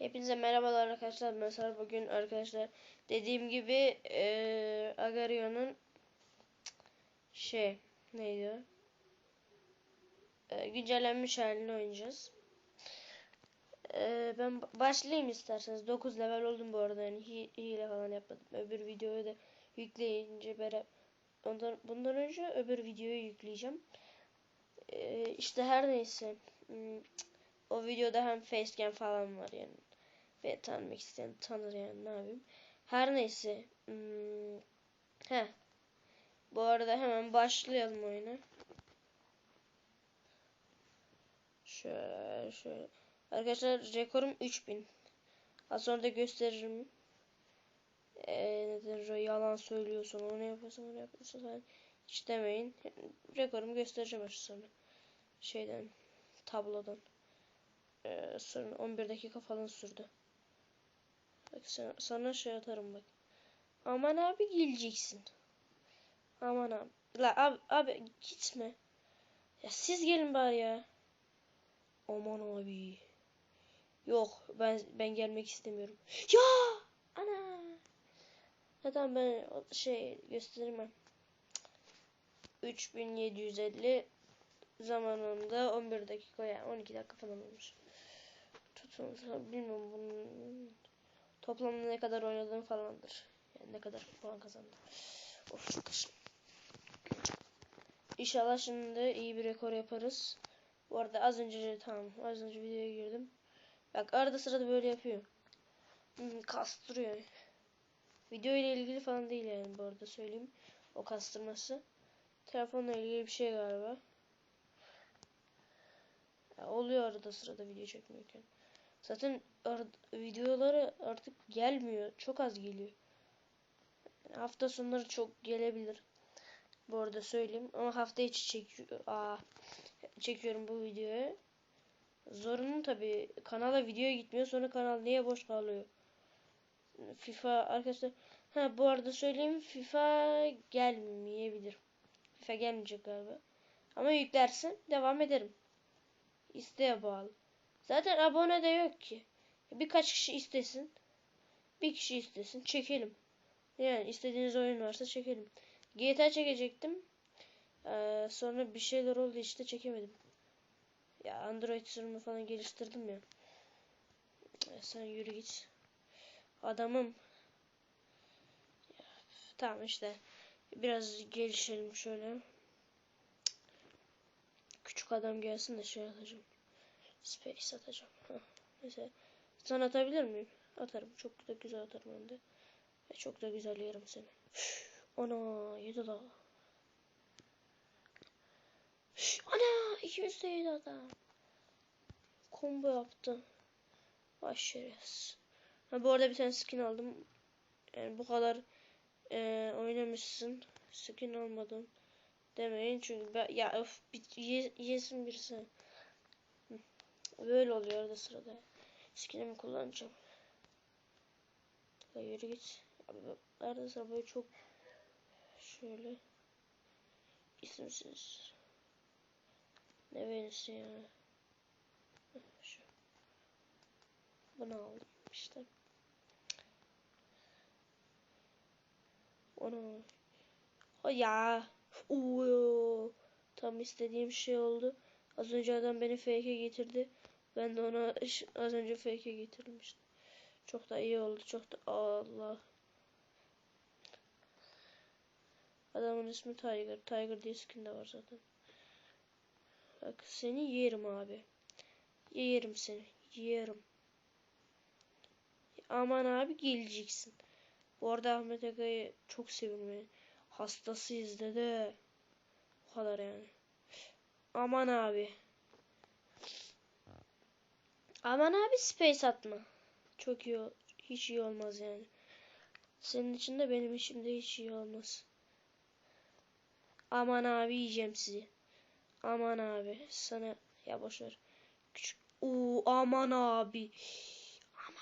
Hepinize merhabalar arkadaşlar. Mesela bugün arkadaşlar dediğim gibi eee Agarion'un şey neydi? Eee, güncellenmiş halini oynayacağız. Eee, ben başlayayım isterseniz. 9 level oldum bu arada. Yani hi- hile falan yapmadım. Öbür videoyu da yükleyince beraber ondan bundan önce öbür videoyu yükleyeceğim. Eee işte her neyse. Hmm, O videoda hem facecam falan var yani. Ve tanımak isteyen tanır yani ne yapayım. Her neyse. Hmm, heh. Bu arada hemen başlayalım oyuna. Şöyle şöyle. Arkadaşlar rekorum 3000. Az sonra da gösteririm. Ee, neden yalan söylüyorsun, onu yapıyorsun, onu yapıyorsun falan. Hiç demeyin. Rekorumu göstereceğim sonra. Şeyden, tablodan. Ee, sonra 11 dakika falan sürdü. Bak sana, sana şey atarım bak. Aman abi geleceksin. Aman abi. La abi, abi gitme. Ya siz gelin bari ya. Aman abi. Yok ben ben gelmek istemiyorum. Ya ana. Ya ben şey göstermem. 3750 zamanında 11 dakika yani 12 dakika falan olmuş. Tutun bilmiyorum bunun toplamda ne kadar oynadığım falandır. Yani ne kadar puan kazandım. Of çok kışım. İnşallah şimdi iyi bir rekor yaparız. Bu arada az önce tamam az önce videoya girdim. Bak arada sırada böyle yapıyor. Hmm, kastırıyor. Video ile ilgili falan değil yani bu arada söyleyeyim. O kastırması. Telefonla ilgili bir şey galiba. Ya oluyor arada sırada video çekmiyorken. Zaten ar- videoları artık gelmiyor. Çok az geliyor. Hafta sonları çok gelebilir. Bu arada söyleyeyim. Ama hafta içi çekiyor. Aa, çekiyorum bu videoyu. Zorunlu tabi. Kanala video gitmiyor. Sonra kanal niye boş kalıyor? FIFA arkadaşlar. Ha bu arada söyleyeyim. FIFA gelmeyebilir. FIFA gelmeyecek galiba. Ama yüklersin. Devam ederim. İsteğe bağlı. Zaten abone de yok ki. Birkaç kişi istesin. Bir kişi istesin. Çekelim. Yani istediğiniz oyun varsa çekelim. GTA çekecektim. Ee, sonra bir şeyler oldu işte çekemedim. Ya Android sürümü falan geliştirdim ya. ya sen yürü git. Adamım. Ya, tamam işte. Biraz gelişelim şöyle. Küçük adam gelsin de şey atacağım. Space atacağım. Mesela sana atabilir miyim? Atarım. Çok da güzel atarım hem de. Ve çok da güzel yerim seni. Ana yedi daha. Ana 200 de yedi adam. Combo yaptı. Başarız. Ha bu arada bir tane skin aldım. Yani bu kadar e, oynamışsın. Skin almadım. Demeyin çünkü ben, ya öf bir, ye, yesin birisi. Böyle oluyor arada sırada. Skinimi kullanacağım. Ya yürü git. Sırada böyle çok şöyle isimsiz. Ne venisi ya. Şu. Bunu aldım işte. Onu. O ya. Uuu. Tam istediğim şey oldu. Az önce adam beni fake'e getirdi. Ben de ona az önce fake'e getirmiştim. Çok da iyi oldu. Çok da Allah. Adamın ismi Tiger. Tiger diye skin de var zaten. Bak seni yerim abi. Yerim seni. Yerim. Aman abi geleceksin. Bu arada Ahmet Aga'yı çok seviyorum. Hastasıyız dede. Bu kadar yani. Aman abi. Aman abi space atma. Çok iyi. Hiç iyi olmaz yani. Senin için de benim için de hiç iyi olmaz. Aman abi yiyeceğim sizi. Aman abi sana ya boş ver. Küçük. Oo aman abi. Aman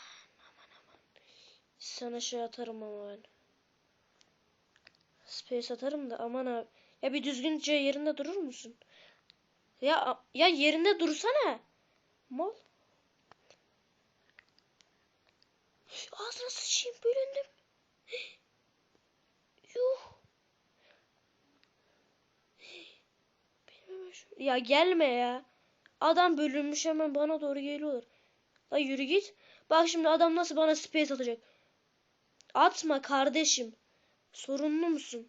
aman aman. Sana şey atarım ama ben. Space atarım da aman abi. Ya bir düzgünce yerinde durur musun? Ya ya yerinde dursana. Mal. Ağzına sıçayım bölündüm. Yuh. Benim Ya gelme ya. Adam bölünmüş hemen bana doğru geliyorlar. La yürü git. Bak şimdi adam nasıl bana space atacak. Atma kardeşim. Sorunlu musun?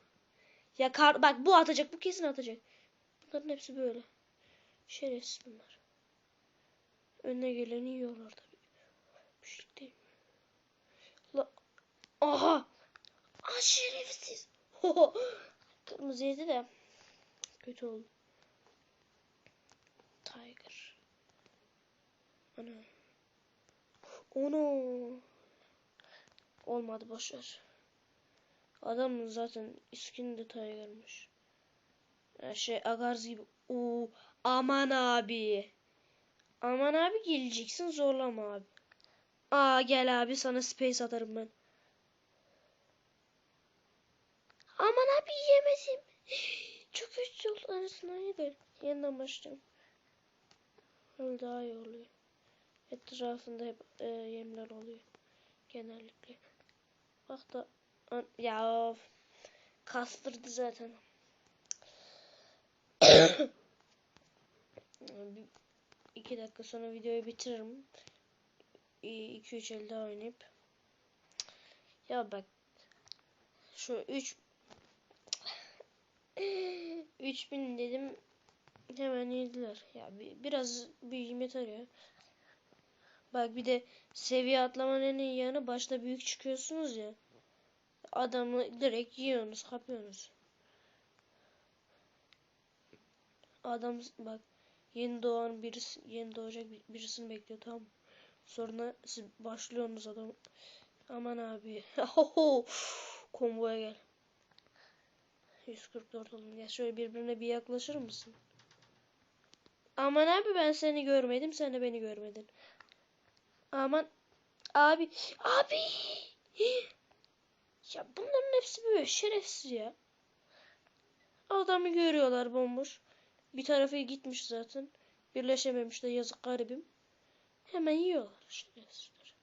Ya kar bak bu atacak bu kesin atacak. Bunların hepsi böyle. Şerefsiz bunlar. Önüne geleni yiyorlar tabii. Bir şey değil. La aha. Şerefsiz. Kırmızı yedi de kötü oldu. Tiger. Ana. Onu. Olmadı boşver. Adamın zaten iskin de Tiger'mış. Ya şey Agarz gibi. Oo, aman abi. Aman abi geleceksin zorlama abi. Aa gel abi sana space atarım ben. Aman abi yemedim. Çok üç yol arasına gider. Yeniden başlayacağım. Öyle daha iyi oluyor. Etrafında hep e, yemler oluyor. Genellikle. Bak da an- ya kastırdı zaten. İki dakika sonra videoyu bitiririm. 2-3 elde oynayıp. Ya bak. Şu 3 3000 dedim. Hemen yediler. Ya bir, biraz büyüyüm yeter ya. Bak bir de seviye atlamanın en iyi yanı başta büyük çıkıyorsunuz ya. Adamı direkt yiyorsunuz, kapıyorsunuz. Adam bak yeni doğan birisi yeni doğacak bir- birisini bekliyor tamam? Sonra siz başlıyorsunuz adam. Aman abi. Komboya gel. 144 oldum. Ya şöyle birbirine bir yaklaşır mısın? Aman abi ben seni görmedim. Sen de beni görmedin. Aman abi. Abi. Ya bunların hepsi böyle şerefsiz ya. Adamı görüyorlar bomboş. Bir tarafı gitmiş zaten. Birleşememiş de yazık garibim. Hemen yiyorlar şerefsizler.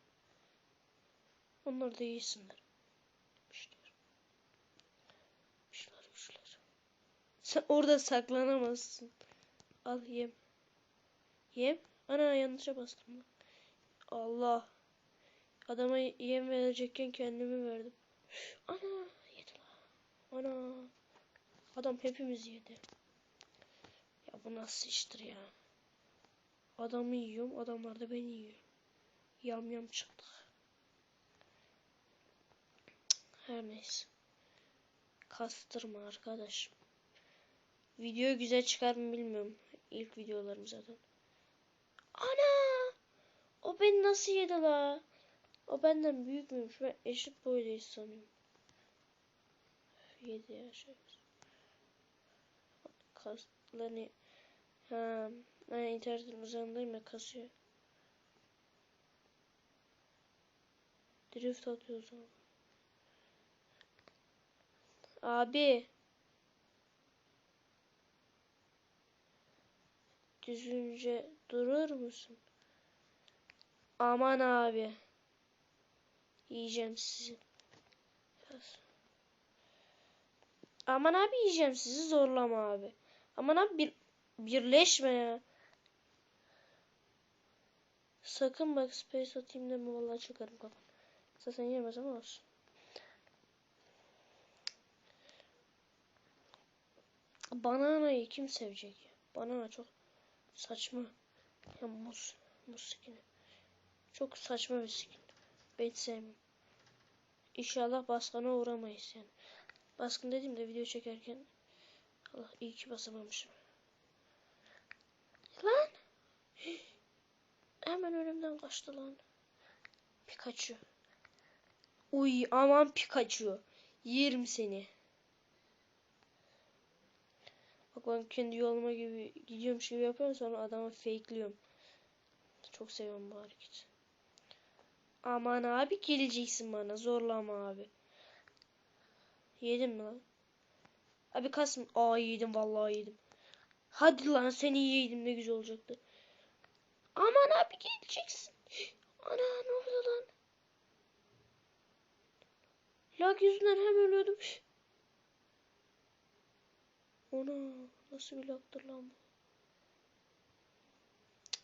Onlar da iyisinler. Orada saklanamazsın. Al yem. Yem. Ana yanlışa bastım. Allah. Adama yem verecekken kendimi verdim. Ana yedi lan. Ana. Adam hepimiz yedi. Ya bu nasıl iştir ya? Adamı yiyorum, adamlar da beni yiyor. Yam yam çıktık. Her neyse. Kastırma arkadaş. Video güzel çıkar mı bilmiyorum. İlk videolarım zaten. Ana! O beni nasıl yedi la? O benden büyük müymüş? Ben eşit boydayız sanıyorum. Yedi ya şey. Kaslarını... Ha, ben internetin uzağındayım ya kasıyor. Drift atıyor o zaman. Abi. Düzgünce durur musun? Aman abi. Yiyeceğim sizi. Aman abi yiyeceğim sizi zorlama abi. Aman abi bir birleşme ya. Sakın bak space atayım deme vallahi çıkarım kafam. Zaten yemez ama olsun. Bananayı kim sevecek? Banana çok saçma. Ya muz, muz skini. Çok saçma bir skin. Ben sevmiyorum. İnşallah baskına uğramayız yani. Baskın dediğimde video çekerken Allah iyi ki basamamışım. Lan! Hemen önümden kaçtı lan. Pikachu. Uy aman Pikachu. Yerim seni. Ben kendi yoluma gibi gidiyormuş gibi yapıyorum sonra adamı fakeliyorum. Çok seviyorum bu hareketi. Aman abi geleceksin bana zorlama abi. Yedim mi lan? Abi kasım. Aa yedim vallahi yedim. Hadi lan seni yedim ne güzel olacaktı. Aman abi geleceksin. Ana ne oluyor lan? Lag yüzünden hem ölüyordum. Ona nasıl bir lagdır lan bu?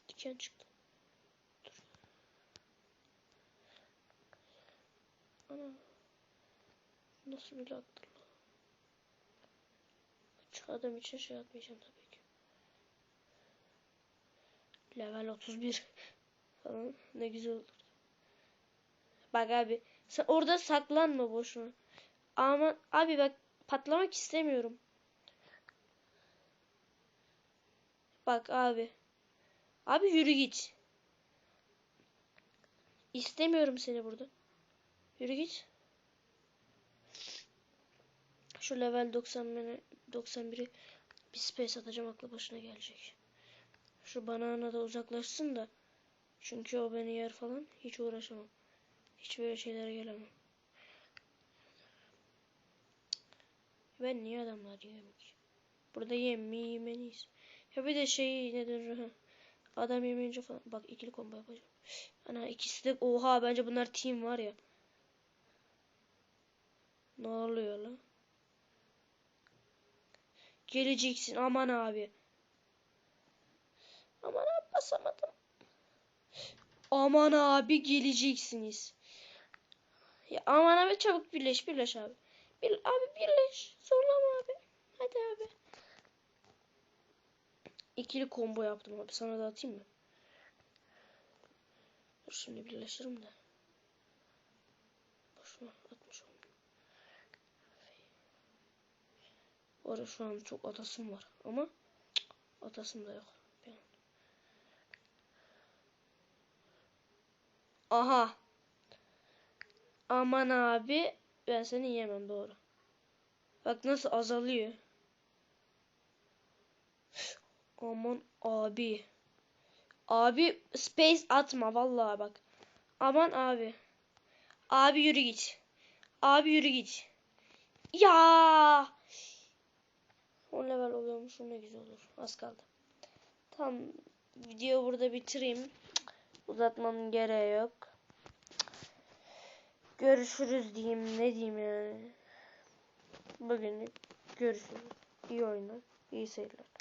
Diken çıktı. Dur. Ana. Nasıl bir lagdır lan? Açık adam için şey atmayacağım tabii ki. Level 31 falan ne güzel olur. Bak abi sen orada saklanma boşuna. Ama abi bak patlamak istemiyorum. Bak abi. Abi yürü git. İstemiyorum seni burada. Yürü git. Şu level 90 beni 91'i bir space atacağım aklı başına gelecek. Şu banana da uzaklaşsın da. Çünkü o beni yer falan hiç uğraşamam. Hiç böyle şeylere gelemem. Ben niye adamlar yiyorum ki? Burada yem yemeniyiz. Ya bir de şey nedir? Adam yemeyince falan. Bak ikili combo yapacağım. Ana ikisi de oha bence bunlar team var ya. Ne oluyor lan? Geleceksin aman abi. Aman abi basamadım. Aman abi geleceksiniz. Ya aman abi çabuk birleş birleş abi. Bir, abi birleş. Zorlama abi. Hadi abi. İkili combo yaptım abi. Sana da atayım mı? Dur şimdi birleştirim de. Boşuna atmış oldum. Bu şu an çok atasım var ama atasım da yok. Aha. Aman abi ben seni yemem doğru. Bak nasıl azalıyor. Aman abi. Abi space atma vallahi bak. Aman abi. Abi yürü git. Abi yürü git. Ya. 10 level oluyormuş. Ne güzel olur. Az kaldı. Tamam. Video burada bitireyim. Uzatmam gereği yok. Görüşürüz diyeyim. Ne diyeyim yani. Bugün görüşürüz. İyi oyunlar. iyi seyirler.